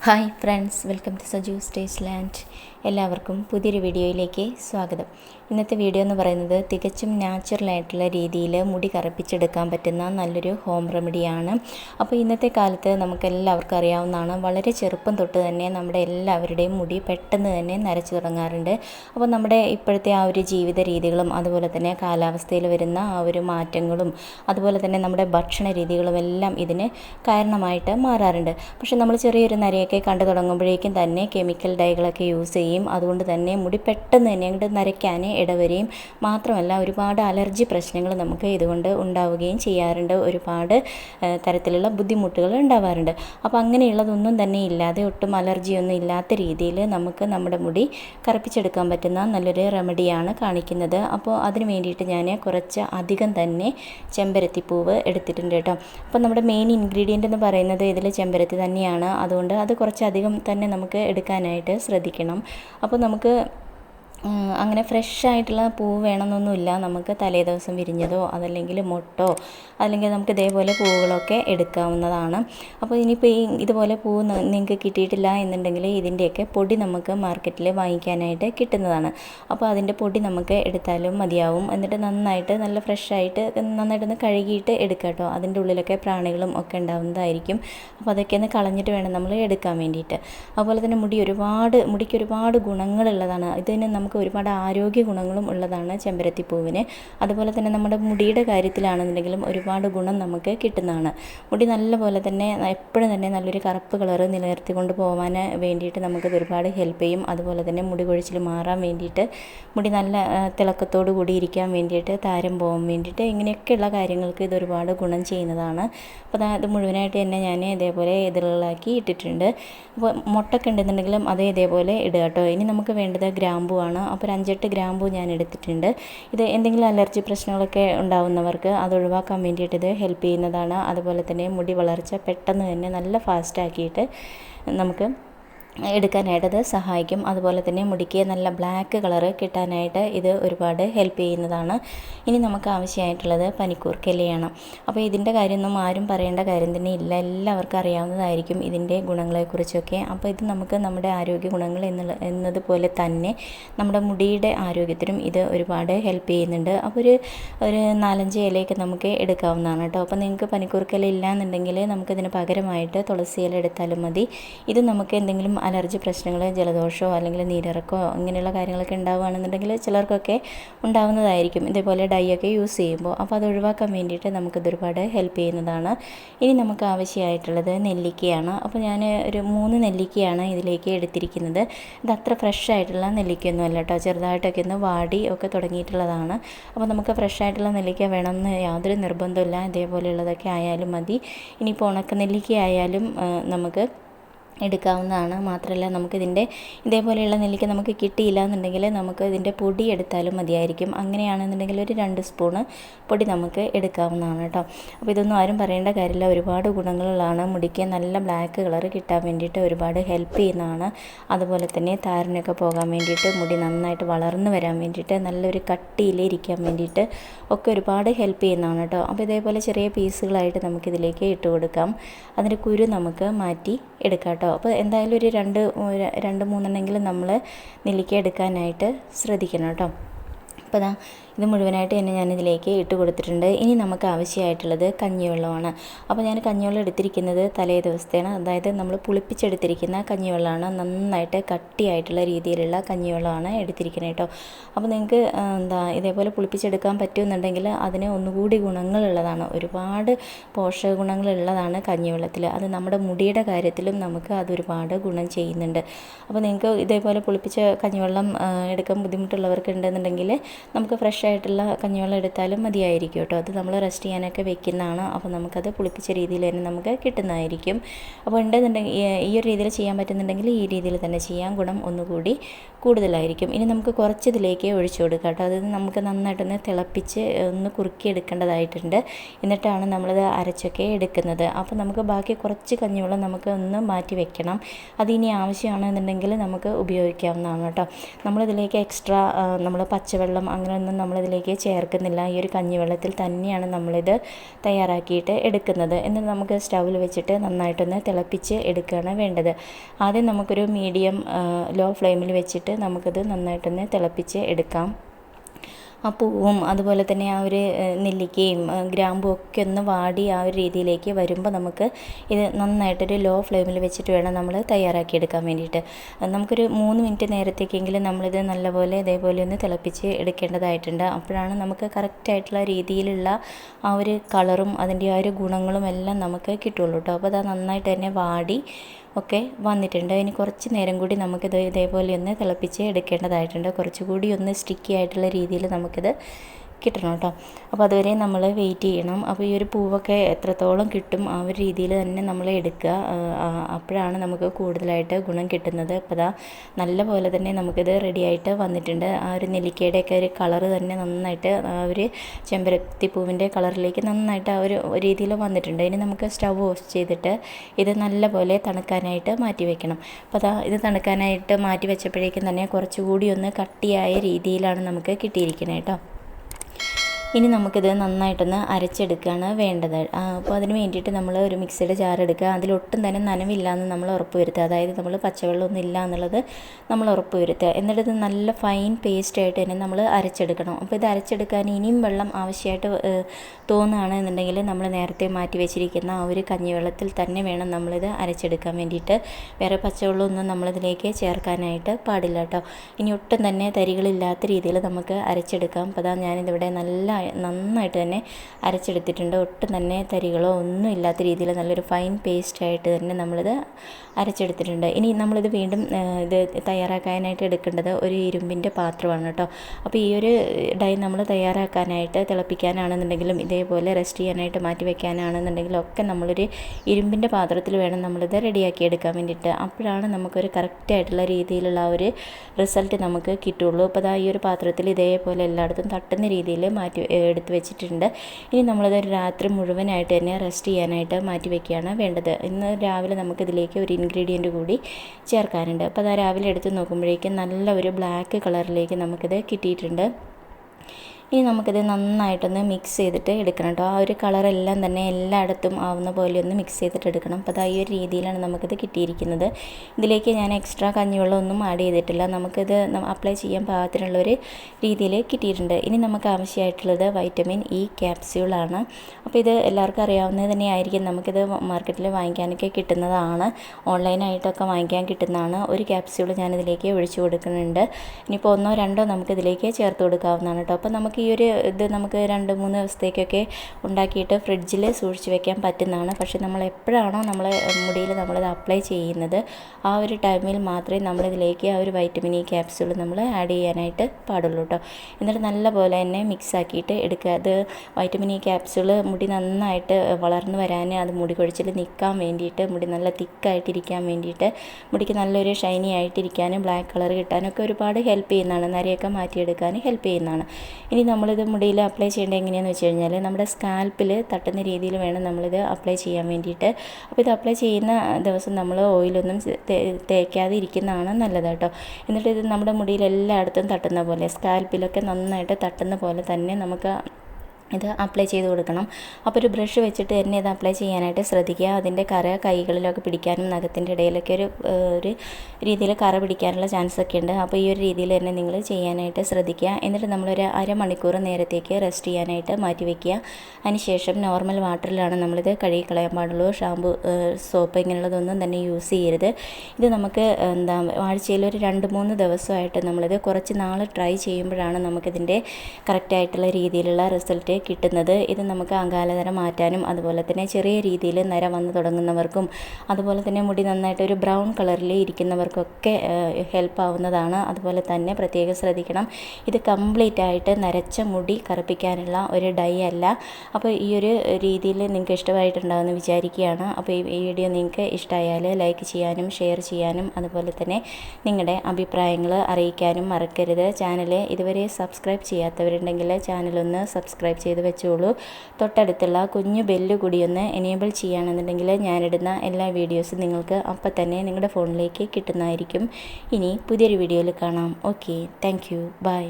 hi friends welcome to Saju stays land എല്ലാവർക്കും പുതിയൊരു വീഡിയോയിലേക്ക് സ്വാഗതം. ഇന്നത്തെ വീഡിയോ എന്ന് പറയുന്നത് തികച്ചും നാച്ചുറൽ ആയിട്ടുള്ള രീതിയിൽ മുടി കറുപ്പിച്ചെടുക്കാൻ പറ്റുന്ന നല്ലൊരു ഹോം റെമഡിയാണ് അപ്പോൾ ഇന്നത്തെ കാലത്ത് നമുക്ക് എല്ലാവർക്കും അറിയാവുന്നതാണ് വളരെ ചെറുപ്പം തൊട്ട് തന്നെ നമ്മുടെ എല്ലാവരുടെയും മുടി പെട്ടെന്ന് തന്നെ നരച്ചു തുടങ്ങാറുണ്ട്. അപ്പോൾ നമ്മുടെ ഇപ്പോഴത്തെ ആ ഒരു ജീവിത രീതികളും അതുപോലെ തന്നെ കാലാവസ്ഥയിൽ വരുന്ന ആ ഒരു മാറ്റങ്ങളും അതുപോലെ തന്നെ നമ്മുടെ ഭക്ഷണ രീതികളും എല്ലാം ഇതിന് കാരണമായിട്ട് മാറാറുണ്ട്. പക്ഷേ നമ്മൾ ചെറിയൊരു നരയൊക്കെ കണ്ടു തുടങ്ങുമ്പോഴേക്കും തന്നെ കെമിക്കൽ ഡൈകളൊക്കെ യൂസ് ചെയ്യും അതുകൊണ്ട് തന്നെ മുടി പെട്ടെന്ന് തന്നെ അങ്ങോട്ട് നരയ്ക്കാൻ ഇടവരെയും മാത്രമല്ല ഒരുപാട് അലർജി പ്രശ്നങ്ങൾ നമുക്ക് ഇതുകൊണ്ട് ഉണ്ടാവുകയും ചെയ്യാറുണ്ട്. ഒരുപാട് തരത്തിലുള്ള ബുദ്ധിമുട്ടുകൾ ഉണ്ടാവാറുണ്ട്. അപ്പോൾ അങ്ങനെയുള്ളതൊന്നും തന്നെ ഇല്ലാതെ ഒട്ടും അലർജിയൊന്നും ഇല്ലാത്ത രീതിയിൽ നമുക്ക് നമ്മുടെ മുടി കറുപ്പിച്ചെടുക്കാൻ പറ്റുന്ന നല്ലൊരു റെമഡിയാണ് കാണിക്കുന്നത്. അപ്പോൾ അതിന് വേണ്ടിയിട്ട് ഞാൻ കുറച്ച് അധികം തന്നെ ചെമ്പരത്തിപ്പൂവ് എടുത്തിട്ടുണ്ട് കേട്ടോ. അപ്പോൾ നമ്മുടെ മെയിൻ ഇൻഗ്രീഡിയന്റ് എന്ന് പറയുന്നത് ഇതിൽ ചെമ്പരത്തി തന്നെയാണ്. അതുകൊണ്ട് അത് കുറച്ചധികം തന്നെ നമുക്ക് എടുക്കാനായിട്ട് ശ്രദ്ധിക്കണം. അപ്പോൾ നമുക്ക് അങ്ങനെ ഫ്രഷ് ആയിട്ടുള്ള പൂവ് വേണമെന്നൊന്നുമില്ല. നമുക്ക് തലേ ദിവസം വിരിഞ്ഞതോ അതല്ലെങ്കിൽ മുട്ടോ അല്ലെങ്കിൽ നമുക്ക് ഇതേപോലെ പൂവുകളൊക്കെ എടുക്കാവുന്നതാണ്. അപ്പോൾ ഇനിയിപ്പോൾ ഈ ഇതുപോലെ പൂവ് നിങ്ങൾക്ക് കിട്ടിയിട്ടില്ല എന്നുണ്ടെങ്കിൽ ഇതിന്റെയൊക്കെ പൊടി നമുക്ക് മാർക്കറ്റിൽ വാങ്ങിക്കാനായിട്ട് കിട്ടുന്നതാണ്. അപ്പോൾ അതിന്റെ പൊടി നമുക്ക് എടുത്താലും മതിയാവും. എന്നിട്ട് നന്നായിട്ട് നല്ല ഫ്രഷായിട്ട് നന്നായിട്ടൊന്ന് കഴുകിയിട്ട് എടുക്കുക കേട്ടോ. അതിന്റെ ഉള്ളിലൊക്കെ പ്രാണികളും ഒക്കെ ഉണ്ടാവുന്നതായിരിക്കും. അപ്പോൾ അതൊക്കെ ഒന്ന് കളഞ്ഞിട്ട് വേണം നമ്മൾ എടുക്കാൻ വേണ്ടിയിട്ട്. അതുപോലെ തന്നെ മുടി ഒരുപാട് മുടിക്ക് ഒരുപാട് ഗുണങ്ങളുള്ളതാണ്. ഇതിന് നമുക്ക് ഒരുപാട് ആരോഗ്യ ഗുണങ്ങളും ഉള്ളതാണ് ചെമ്പരത്തിപ്പൂവിന്. അതുപോലെ തന്നെ നമ്മുടെ മുടിയുടെ കാര്യത്തിലാണെന്നുണ്ടെങ്കിലും ഒരുപാട് ഗുണം നമുക്ക് കിട്ടുന്നതാണ്. മുടി നല്ലപോലെ തന്നെ എപ്പോഴും തന്നെ നല്ലൊരു കറുപ്പ് കളറ് നിലനിർത്തിക്കൊണ്ട് പോകാൻ വേണ്ടിയിട്ട് നമുക്കിത് ഒരുപാട് ഹെൽപ്പ് ചെയ്യും. അതുപോലെ തന്നെ മുടി കൊഴിച്ചിൽ മാറാൻ വേണ്ടിയിട്ട് മുടി നല്ല തിളക്കത്തോടു കൂടി ഇരിക്കാൻ വേണ്ടിയിട്ട് താരം പോകാൻ വേണ്ടിയിട്ട് ഇങ്ങനെയൊക്കെയുള്ള കാര്യങ്ങൾക്ക് ഇത് ഒരുപാട് ഗുണം ചെയ്യുന്നതാണ്. അപ്പോൾ അത് മുഴുവനായിട്ട് തന്നെ ഞാൻ ഇതേപോലെ ഇതിലാക്കി ഇട്ടിട്ടുണ്ട്. അപ്പോൾ മുട്ടൊക്കെ ഉണ്ടെന്നുണ്ടെങ്കിലും അതേ ഇതേപോലെ ഇടുക കേട്ടോ. ഇനി നമുക്ക് വേണ്ടത് ഗ്രാമ്പു ആണ് അപ്പോൾ ഒരു അഞ്ചെട്ട് ഗ്രാമ്പൂ ഞാൻ എടുത്തിട്ടുണ്ട്. ഇത് എന്തെങ്കിലും അലർജി പ്രശ്നങ്ങളൊക്കെ ഉണ്ടാവുന്നവർക്ക് അത് ഒഴിവാക്കാൻ വേണ്ടിയിട്ട് ഇത് ഹെൽപ്പ് ചെയ്യുന്നതാണ്. അതുപോലെ തന്നെ മുടി വളർച്ച പെട്ടെന്ന് തന്നെ നല്ല ഫാസ്റ്റ് ആക്കിയിട്ട് നമുക്ക് എടുക്കാനായിട്ട് സഹായിക്കും. അതുപോലെ തന്നെ മുടിക്ക് നല്ല ബ്ലാക്ക് കളറ് കിട്ടാനായിട്ട് ഇത് ഒരുപാട് ഹെൽപ്പ് ചെയ്യുന്നതാണ്. ഇനി നമുക്ക് ആവശ്യമായിട്ടുള്ളത് പനിക്കൂർക്കയിലയാണ് അപ്പോൾ ഇതിന്റെ കാര്യമൊന്നും ആരും പറയേണ്ട കാര്യം തന്നെ ഇല്ല. എല്ലാവർക്കും അറിയാവുന്നതായിരിക്കും ഇതിന്റെ ഗുണങ്ങളെക്കുറിച്ചൊക്കെ. അപ്പോൾ ഇത് നമുക്ക് നമ്മുടെ ആരോഗ്യ ഗുണങ്ങൾ എന്നുള്ള എന്നതുപോലെ തന്നെ നമ്മുടെ മുടിയുടെ ആരോഗ്യത്തിനും ഇത് ഒരുപാട് ഹെൽപ്പ് ചെയ്യുന്നുണ്ട്. അപ്പോൾ ഒരു ഒരു നാലഞ്ച് ഇലയൊക്കെ നമുക്ക് എടുക്കാവുന്നതാണ് കേട്ടോ. അപ്പോൾ നിങ്ങൾക്ക് പനിക്കൂർക്കയില ഇല്ല എന്നുണ്ടെങ്കിൽ നമുക്കിതിന് പകരമായിട്ട് തുളസി ഇല എടുത്താലും മതി. ഇത് നമുക്ക് എന്തെങ്കിലും അലർജി പ്രശ്നങ്ങൾ ജലദോഷമോ അല്ലെങ്കിൽ നീരിറക്കമോ ഇങ്ങനെയുള്ള കാര്യങ്ങളൊക്കെ ഉണ്ടാവുകയാണെന്നുണ്ടെങ്കിൽ ചിലർക്കൊക്കെ ഉണ്ടാവുന്നതായിരിക്കും. ഇതേപോലെ ഡൈ ഒക്കെ യൂസ് ചെയ്യുമ്പോൾ അപ്പോൾ അത് ഒഴിവാക്കാൻ വേണ്ടിയിട്ട് നമുക്കിത് ഒരുപാട് ഹെൽപ്പ് ചെയ്യുന്നതാണ്. ഇനി നമുക്ക് ആവശ്യമായിട്ടുള്ളത് നെല്ലിക്കയാണ്. അപ്പോൾ ഞാൻ ഒരു മൂന്ന് നെല്ലിക്കയാണ് ഇതിലേക്ക് എടുത്തിരിക്കുന്നത്. ഇത് അത്ര ഫ്രഷ് ആയിട്ടുള്ള നെല്ലിക്കയൊന്നും അല്ല കേട്ടോ. ചെറുതായിട്ടൊക്കെ ഒന്ന് വാടി ഒക്കെ തുടങ്ങിയിട്ടുള്ളതാണ്. അപ്പോൾ നമുക്ക് ഫ്രഷ് ആയിട്ടുള്ള നെല്ലിക്ക വേണമെന്ന് യാതൊരു നിർബന്ധമില്ല ഇതേപോലെയുള്ളതൊക്കെ ആയാലും മതി. ഇനിയിപ്പോൾ ഉണക്ക നെല്ലിക്കയായാലും നമുക്ക് എടുക്കാവുന്നതാണ്. മാത്രമല്ല നമുക്കിതിന്റെ ഇതേപോലെയുള്ള നെല്ലിക്ക നമുക്ക് കിട്ടിയില്ല എന്നുണ്ടെങ്കിൽ നമുക്ക് ഇതിന്റെ പൊടി എടുത്താലും മതിയായിരിക്കും. അങ്ങനെയാണെന്നുണ്ടെങ്കിൽ ഒരു രണ്ട് സ്പൂണ് പൊടി നമുക്ക് എടുക്കാവുന്നതാണ് കേട്ടോ. അപ്പോൾ ഇതൊന്നും ആരും പറയേണ്ട കാര്യമില്ല. ഒരുപാട് ഗുണങ്ങളുള്ളതാണ്. മുടിക്ക് നല്ല ബ്ലാക്ക് കളർ കിട്ടാൻ വേണ്ടിയിട്ട് ഒരുപാട് ഹെൽപ്പ് ചെയ്യുന്നതാണ്. അതുപോലെ തന്നെ താരനൊക്കെ പോകാൻ വേണ്ടിയിട്ട് മുടി നന്നായിട്ട് വളർന്നു വരാൻ വേണ്ടിയിട്ട് നല്ലൊരു കട്ടിയിൽ ഇരിക്കാൻ വേണ്ടിയിട്ട് ഒക്കെ ഒരുപാട് ഹെൽപ്പ് ചെയ്യുന്നതാണ് കേട്ടോ. അപ്പോൾ ഇതേപോലെ ചെറിയ പീസുകളായിട്ട് നമുക്കിതിലേക്ക് ഇട്ട് കൊടുക്കാം. അതിന്റെ കുരു നമുക്ക് മാറ്റി എടുക്കാം കേട്ടോ. അപ്പോൾ എന്തായാലും ഒരു രണ്ട് രണ്ട് മൂന്നെണ്ണെങ്കിലും നമ്മൾ നെല്ലിക്ക എടുക്കാനായിട്ട് ശ്രദ്ധിക്കണം കേട്ടോ. അപ്പോൾ ഇതാ ഇത് മുഴുവനായിട്ട് തന്നെ ഞാൻ ഇതിലേക്ക് ഇട്ട് കൊടുത്തിട്ടുണ്ട്. ഇനി നമുക്ക് ആവശ്യമായിട്ടുള്ളത് കഞ്ഞിവെള്ളമാണ്. അപ്പോൾ ഞാൻ കഞ്ഞിവെള്ളം എടുത്തിരിക്കുന്നത് തലേ ദിവസത്തെയാണ്. അതായത് നമ്മൾ പുളിപ്പിച്ചെടുത്തിരിക്കുന്ന കഞ്ഞിവെള്ളമാണ്. നന്നായിട്ട് കട്ടിയായിട്ടുള്ള രീതിയിലുള്ള കഞ്ഞിവെള്ളമാണ് എടുത്തിരിക്കുന്നത് കേട്ടോ. അപ്പോൾ നിങ്ങൾക്ക് എന്താ ഇതേപോലെ പുളിപ്പിച്ചെടുക്കാൻ പറ്റുമെന്നുണ്ടെങ്കിൽ അതിന് ഒന്നുകൂടി ഗുണങ്ങളുള്ളതാണ്. ഒരുപാട് പോഷക ഗുണങ്ങളുള്ളതാണ് കഞ്ഞിവെള്ളത്തിൽ. അത് നമ്മുടെ മുടിയുടെ കാര്യത്തിലും നമുക്ക് അതൊരുപാട് ഗുണം ചെയ്യുന്നുണ്ട്. അപ്പോൾ നിങ്ങൾക്ക് ഇതേപോലെ പുളിപ്പിച്ച കഞ്ഞിവെള്ളം എടുക്കാൻ ബുദ്ധിമുട്ടുള്ളവർക്ക് ഉണ്ടെന്നുണ്ടെങ്കിൽ നമുക്ക് ഫ്രഷ് ആയിട്ടുള്ള കഞ്ഞിവെള്ളം എടുത്താലും മതിയായിരിക്കും കേട്ടോ. അത് നമ്മൾ റെസ്റ്റ് ചെയ്യാനൊക്കെ വെക്കുന്നതാണ്. അപ്പോൾ നമുക്കത് പുളിപ്പിച്ച രീതിയിൽ തന്നെ നമുക്ക് കിട്ടുന്നതായിരിക്കും. അപ്പോൾ ഉണ്ടെന്നുണ്ടെങ്കിൽ ഈ- ഒരു രീതിയിൽ ചെയ്യാൻ പറ്റുന്നുണ്ടെങ്കിൽ ഈ രീതിയിൽ തന്നെ ചെയ്യാൻ ഗുണം ഒന്നുകൂടി കൂടുതലായിരിക്കും. ഇനി നമുക്ക് കുറച്ച് ഇതിലേക്ക് ഒഴിച്ചു കൊടുക്കാം കേട്ടോ. അതായത് നമുക്ക് നന്നായിട്ടൊന്ന് തിളപ്പിച്ച് ഒന്ന് കുറുക്കി എടുക്കേണ്ടതായിട്ടുണ്ട്. എന്നിട്ടാണ് നമ്മളത് അരച്ചൊക്കെ എടുക്കുന്നത്. അപ്പോൾ നമുക്ക് ബാക്കി കുറച്ച് കഞ്ഞിവെള്ളം നമുക്ക് ഒന്ന് മാറ്റി വെക്കണം. അതിനി ആവശ്യമാണെന്നുണ്ടെങ്കിൽ നമുക്ക് ഉപയോഗിക്കാവുന്നതാണ് കേട്ടോ. നമ്മളിതിലേക്ക് എക്സ്ട്രാ നമ്മൾ പച്ചവെള്ളം അങ്ങനെയൊന്നും നമ്മളിതിലേക്ക് ചേർക്കുന്നില്ല. ഈ ഒരു കഞ്ഞിവെള്ളത്തിൽ തന്നെയാണ് നമ്മളിത് തയ്യാറാക്കിയിട്ട് എടുക്കുന്നത്. എന്നിട്ട് നമുക്ക് സ്റ്റൗവിൽ വെച്ചിട്ട് നന്നായിട്ടൊന്ന് തിളപ്പിച്ച് എടുക്കുകയാണ് വേണ്ടത്. ആദ്യം നമുക്കൊരു മീഡിയം ലോ ഫ്ലെയിമിൽ വെച്ചിട്ട് നമുക്കിത് നന്നായിട്ടൊന്ന് തിളപ്പിച്ച് എടുക്കാം. ആ പൂവും അതുപോലെ തന്നെ ആ ഒരു നെല്ലിക്കയും ഗ്രാമ്പും ഒക്കെ ഒന്ന് വാടി ആ ഒരു രീതിയിലേക്ക് വരുമ്പോൾ നമുക്ക് ഇത് നന്നായിട്ടൊരു ലോ ഫ്ലെയിമിൽ വെച്ചിട്ട് വേണം നമ്മൾ തയ്യാറാക്കിയെടുക്കാൻ വേണ്ടിയിട്ട്. നമുക്കൊരു മൂന്ന് മിനിറ്റ് നേരത്തേക്കെങ്കിലും നമ്മളിത് നല്ലപോലെ ഇതേപോലെ ഒന്ന് തിളപ്പിച്ച് എടുക്കേണ്ടതായിട്ടുണ്ട്. അപ്പോഴാണ് നമുക്ക് കറക്റ്റായിട്ടുള്ള രീതിയിലുള്ള ആ ഒരു കളറും അതിന്റെ ആ ഒരു ഗുണങ്ങളും എല്ലാം നമുക്ക് കിട്ടുള്ളൂ കേട്ടോ. അപ്പോൾ അത് നന്നായിട്ട് തന്നെ വാടി ഒക്കെ വന്നിട്ടുണ്ട്. ഇനി കുറച്ച് നേരം കൂടി നമുക്കിത് ഇതേപോലെ ഒന്ന് തിളപ്പിച്ച് എടുക്കേണ്ടതായിട്ടുണ്ട്. കുറച്ചുകൂടി ഒന്ന് സ്റ്റിക്കി ആയിട്ടുള്ള രീതിയിൽ നമുക്കിത് കിട്ടണം കേട്ടോ. അപ്പോൾ അതുവരെ നമ്മൾ വെയിറ്റ് ചെയ്യണം. അപ്പോൾ ഈ ഒരു പൂവൊക്കെ എത്രത്തോളം കിട്ടും ആ ഒരു രീതിയിൽ തന്നെ നമ്മൾ എടുക്കുക. അപ്പോഴാണ് നമുക്ക് കൂടുതലായിട്ട് ഗുണം കിട്ടുന്നത്. അപ്പോൾ അതാ നല്ല പോലെ തന്നെ നമുക്കിത് റെഡിയായിട്ട് വന്നിട്ടുണ്ട്. ആ ഒരു നെല്ലിക്കയുടെയൊക്കെ ഒരു കളറ് തന്നെ നന്നായിട്ട് ആ ഒരു ചെമ്പരത്തി പൂവിന്റെ കളറിലേക്ക് നന്നായിട്ട് ആ ഒരു രീതിയിൽ വന്നിട്ടുണ്ട്. ഇനി നമുക്ക് സ്റ്റവ് ഓഫ് ചെയ്തിട്ട് ഇത് നല്ല പോലെ തണുക്കാനായിട്ട് മാറ്റി വെക്കണം. അപ്പോൾ അതാ ഇത് തണുക്കാനായിട്ട് മാറ്റി വെച്ചപ്പോഴേക്കും തന്നെ കുറച്ചുകൂടി ഒന്ന് കട്ടിയായ രീതിയിലാണ് നമുക്ക് കിട്ടിയിരിക്കുന്നത് കേട്ടോ. ഇനി നമുക്കിത് നന്നായിട്ടൊന്ന് അരച്ചെടുക്കുകയാണ് വേണ്ടത്. അപ്പോൾ അതിന് വേണ്ടിയിട്ട് നമ്മൾ ഒരു മിക്സിയുടെ ജാർ എടുക്കുക. അതിലൊട്ടും തന്നെ നനവില്ല എന്ന് നമ്മൾ ഉറപ്പ് വരുത്തുക. അതായത് നമ്മൾ പച്ചവെള്ളമൊന്നും ഇല്ല എന്നുള്ളത് നമ്മൾ ഉറപ്പ് വരുത്തുക. എന്നിട്ട് ഇത് നല്ല ഫൈൻ പേസ്റ്റ് ആയിട്ട് തന്നെ നമ്മൾ അരച്ചെടുക്കണം. അപ്പോൾ ഇത് അരച്ചെടുക്കാൻ ഇനിയും വെള്ളം ആവശ്യമായിട്ട് തോന്നുകയാണ് എന്നുണ്ടെങ്കിൽ നമ്മൾ നേരത്തെ മാറ്റി വെച്ചിരിക്കുന്ന ആ ഒരു കഞ്ഞിവെള്ളത്തിൽ തന്നെ വേണം നമ്മളിത് അരച്ചെടുക്കാൻ വേണ്ടിയിട്ട്. വേറെ പച്ചവെള്ളമൊന്നും നമ്മളിതിലേക്ക് ചേർക്കാനായിട്ട് പാടില്ല കേട്ടോ. ഇനി ഒട്ടും തന്നെ തരികളില്ലാത്ത രീതിയിൽ നമുക്ക് അരച്ചെടുക്കാം. അപ്പോൾ അതാ ഞാനിതിവിടെ നല്ല നന്നായിട്ട് തന്നെ അരച്ചെടുത്തിട്ടുണ്ട്. ഒട്ടും തന്നെ തരികളോ ഒന്നും ഇല്ലാത്ത രീതിയിൽ നല്ലൊരു ഫൈൻ പേസ്റ്റായിട്ട് തന്നെ നമ്മളിത് അരച്ചെടുത്തിട്ടുണ്ട്. ഇനി നമ്മളിത് വീണ്ടും ഇത് തയ്യാറാക്കാനായിട്ട് എടുക്കേണ്ടത് ഒരു ഇരുമ്പിന്റെ പാത്രമാണ് കേട്ടോ. അപ്പോൾ ഈ ഒരു ഡൈ നമ്മൾ തയ്യാറാക്കാനായിട്ട് തിളപ്പിക്കാനാണെന്നുണ്ടെങ്കിലും ഇതേപോലെ റെസ്റ്റ് ചെയ്യാനായിട്ട് മാറ്റി വെക്കാനാണെന്നുണ്ടെങ്കിലും ഒക്കെ നമ്മളൊരു ഇരുമ്പിന്റെ പാത്രത്തിൽ വേണം നമ്മളിത് റെഡിയാക്കി എടുക്കാൻ വേണ്ടിയിട്ട്. അപ്പോഴാണ് നമുക്കൊരു കറക്റ്റായിട്ടുള്ള രീതിയിലുള്ള ഒരു റിസൾട്ട് നമുക്ക് കിട്ടുള്ളൂ. അപ്പോൾ അതാ ഈ ഒരു പാത്രത്തിൽ ഇതേപോലെ എല്ലായിടത്തും തട്ടുന്ന രീതിയിൽ മാറ്റി എടുത്ത് വെച്ചിട്ടുണ്ട്. ഇനി നമ്മളത് രാത്രി മുഴുവനായിട്ട് തന്നെ റെസ്റ്റ് ചെയ്യാനായിട്ട് മാറ്റി വയ്ക്കുകയാണ് വേണ്ടത്. ഇന്ന് രാവിലെ നമുക്കിതിലേക്ക് ഒരു ഇൻഗ്രീഡിയന്റ് കൂടി ചേർക്കാനുണ്ട്. അപ്പോൾ അത് രാവിലെ എടുത്ത് നോക്കുമ്പോഴേക്കും നല്ല ഒരു ബ്ലാക്ക് കളറിലേക്ക് നമുക്കിത് കിട്ടിയിട്ടുണ്ട്. ഇനി നമുക്കിത് നന്നായിട്ടൊന്ന് മിക്സ് ചെയ്തിട്ട് എടുക്കണം കേട്ടോ ആ ഒരു കളറെല്ലാം തന്നെ എല്ലായിടത്തും ആവുന്ന പോലെ ഒന്ന് മിക്സ് ചെയ്തിട്ട് എടുക്കണം. അപ്പോൾ അത് ഈ ഒരു രീതിയിലാണ് നമുക്കിത് കിട്ടിയിരിക്കുന്നത്. ഇതിലേക്ക് ഞാൻ എക്സ്ട്രാ കഞ്ഞിവെള്ളം ഒന്നും ആഡ് ചെയ്തിട്ടില്ല. നമുക്കിത് അപ്ലൈ ചെയ്യാൻ പാകത്തിനുള്ള ഒരു രീതിയിൽ കിട്ടിയിട്ടുണ്ട്. ഇനി നമുക്ക് ആവശ്യമായിട്ടുള്ളത് വൈറ്റമിൻ ഇ ക്യാപ്സ്യൂളാണ് അപ്പോൾ ഇത് എല്ലാവർക്കും അറിയാവുന്നത് തന്നെയായിരിക്കും. നമുക്കിത് മാർക്കറ്റിൽ വാങ്ങിക്കാനൊക്കെ കിട്ടുന്നതാണ്. ഓൺലൈനായിട്ടൊക്കെ വാങ്ങിക്കാൻ കിട്ടുന്നതാണ്. ഒരു ക്യാപ്സ്യൂൾ ഞാനിതിലേക്ക് ഒഴിച്ചു കൊടുക്കുന്നുണ്ട്. ഇനിയിപ്പോൾ ഒന്നോ രണ്ടോ നമുക്കിതിലേക്ക് ചേർത്ത് കൊടുക്കാവുന്നതാണ് കേട്ടോ അപ്പോൾ നമുക്ക് ഈ ഒരു ഇത് നമുക്ക് രണ്ട് മൂന്ന് ദിവസത്തേക്കൊക്കെ ഉണ്ടാക്കിയിട്ട് ഫ്രിഡ്ജിൽ സൂക്ഷിച്ച് വെക്കാൻ പറ്റുന്നതാണ്. പക്ഷേ നമ്മൾ എപ്പോഴാണോ നമ്മൾ മുടിയിൽ നമ്മളിത് അപ്ലൈ ചെയ്യുന്നത് ആ ഒരു ടൈമിൽ മാത്രമേ നമ്മളിതിലേക്ക് ആ ഒരു വൈറ്റമിൻ ഇ ക്യാപ്സ്യൂൾ നമ്മൾ ആഡ് ചെയ്യാനായിട്ട് പാടുള്ളൂ കേട്ടോ എന്നിട്ട് നല്ല പോലെ തന്നെ മിക്സ് ആക്കിയിട്ട് എടുക്കുക. അത് വൈറ്റമിൻ ഇ ക്യാപ്സ്യൂൾ മുടി നന്നായിട്ട് വളർന്നു വരാൻ അത് മുടി കൊഴിച്ചിൽ നിൽക്കാൻ വേണ്ടിയിട്ട് മുടി നല്ല തിക്കായിട്ടിരിക്കാൻ വേണ്ടിയിട്ട് മുടിക്ക് നല്ലൊരു ഷൈനി ആയിട്ടിരിക്കാനും ബ്ലാക്ക് കളർ കിട്ടാനൊക്കെ ഒരുപാട് ഹെൽപ്പ് ചെയ്യുന്നതാണ്. നരയൊക്കെ മാറ്റിയെടുക്കാൻ ഹെൽപ്പ് ചെയ്യുന്നതാണ്. ഇനി നമ്മളിത് മുടിയിൽ അപ്ലൈ ചെയ്യേണ്ടത് എങ്ങനെയാണെന്ന് വെച്ച് കഴിഞ്ഞാൽ നമ്മുടെ സ്കാൽപ്പിൽ തട്ടുന്ന രീതിയിൽ വേണം നമ്മളിത് അപ്ലൈ ചെയ്യാൻ വേണ്ടിയിട്ട്. അപ്പോൾ ഇത് അപ്ലൈ ചെയ്യുന്ന ദിവസം നമ്മൾ ഓയിലൊന്നും തേക്കാതെ ഇരിക്കുന്നതാണ് നല്ലത് കേട്ടോ. എന്നിട്ട് ഇത് നമ്മുടെ മുടിയിൽ എല്ലായിടത്തും തട്ടുന്ന പോലെ സ്കാൽപ്പിലൊക്കെ നന്നായിട്ട് തട്ടുന്ന പോലെ തന്നെ നമുക്ക് ഇത് അപ്ലൈ ചെയ്ത് കൊടുക്കണം. അപ്പോൾ ഒരു ബ്രഷ് വെച്ചിട്ട് തന്നെ ഇത് അപ്ലൈ ചെയ്യാനായിട്ട് ശ്രദ്ധിക്കുക. അതിന്റെ കറ കൈകളിലൊക്കെ പിടിക്കാനും നഖത്തിന്റെ ഇടയിലൊക്കെ ഒരു ഒരു രീതിയിൽ കറ പിടിക്കാനുള്ള ചാൻസ് ഒക്കെ ഉണ്ട്. അപ്പോൾ ഈ ഒരു രീതിയിൽ തന്നെ നിങ്ങൾ ചെയ്യാനായിട്ട് ശ്രദ്ധിക്കുക. എന്നിട്ട് നമ്മളൊരു അരമണിക്കൂർ നേരത്തേക്ക് റെസ്റ്റ് ചെയ്യാനായിട്ട് മാറ്റി വയ്ക്കുക അതിനുശേഷം നോർമൽ വാട്ടറിലാണ് നമ്മളിത് കഴുകി കളയാൻ പാടുള്ളൂ. ഷാമ്പു സോപ്പ് ഇങ്ങനെയുള്ളതൊന്നും തന്നെ യൂസ് ചെയ്യരുത്. ഇത് നമുക്ക് എന്താ ആഴ്ചയിൽ ഒരു രണ്ട് മൂന്ന് ദിവസമായിട്ട് നമ്മളിത് കുറച്ച് നാൾ ട്രൈ ചെയ്യുമ്പോഴാണ് നമുക്കിതിന്റെ കറക്റ്റായിട്ടുള്ള രീതിയിലുള്ള റിസൾട്ട് കിട്ടുന്നത്. ഇത് നമുക്ക് അകാലനര മാറ്റാനും അതുപോലെ തന്നെ ചെറിയ രീതിയിൽ നര വന്ന് തുടങ്ങുന്നവർക്കും അതുപോലെ തന്നെ മുടി നന്നായിട്ട് ഒരു ബ്രൗൺ കളറിൽ ഇരിക്കുന്നവർക്കൊക്കെ ഹെൽപ്പ് ആവുന്നതാണ്. അതുപോലെ തന്നെ പ്രത്യേകം ശ്രദ്ധിക്കണം. ഇത് കംപ്ലീറ്റ് ആയിട്ട് നരച്ച മുടി കറുപ്പിക്കാനുള്ള ഒരു ഡൈ അല്ല. അപ്പോൾ ഈ ഒരു രീതിയിൽ നിങ്ങൾക്ക് ഇഷ്ടമായിട്ടുണ്ടാകുമെന്ന് വിചാരിക്കുകയാണ്. അപ്പോൾ ഈ വീഡിയോ നിങ്ങൾക്ക് ഇഷ്ടമായാൽ ലൈക്ക് ചെയ്യാനും ഷെയർ ചെയ്യാനും അതുപോലെ തന്നെ നിങ്ങളുടെ അഭിപ്രായങ്ങൾ അറിയിക്കാനും മറക്കരുത്. ചാനൽ ഇതുവരെ സബ്സ്ക്രൈബ് ചെയ്യാത്തവരുണ്ടെങ്കിൽ ചാനലൊന്ന് സബ്സ്ക്രൈബ് ചെയ്ത് ചെയ്ത് വെച്ചോളൂ. തൊട്ടടുത്തുള്ള കുഞ്ഞു ബെല്ല് കൂടി ഒന്ന് എനേബിൾ ചെയ്യുകയാണെന്നുണ്ടെങ്കിൽ ഞാനിടുന്ന എല്ലാ വീഡിയോസും നിങ്ങൾക്ക് അപ്പം തന്നെ നിങ്ങളുടെ ഫോണിലേക്ക് കിട്ടുന്നതായിരിക്കും. ഇനി പുതിയൊരു വീഡിയോയിൽ കാണാം. Okay thank bye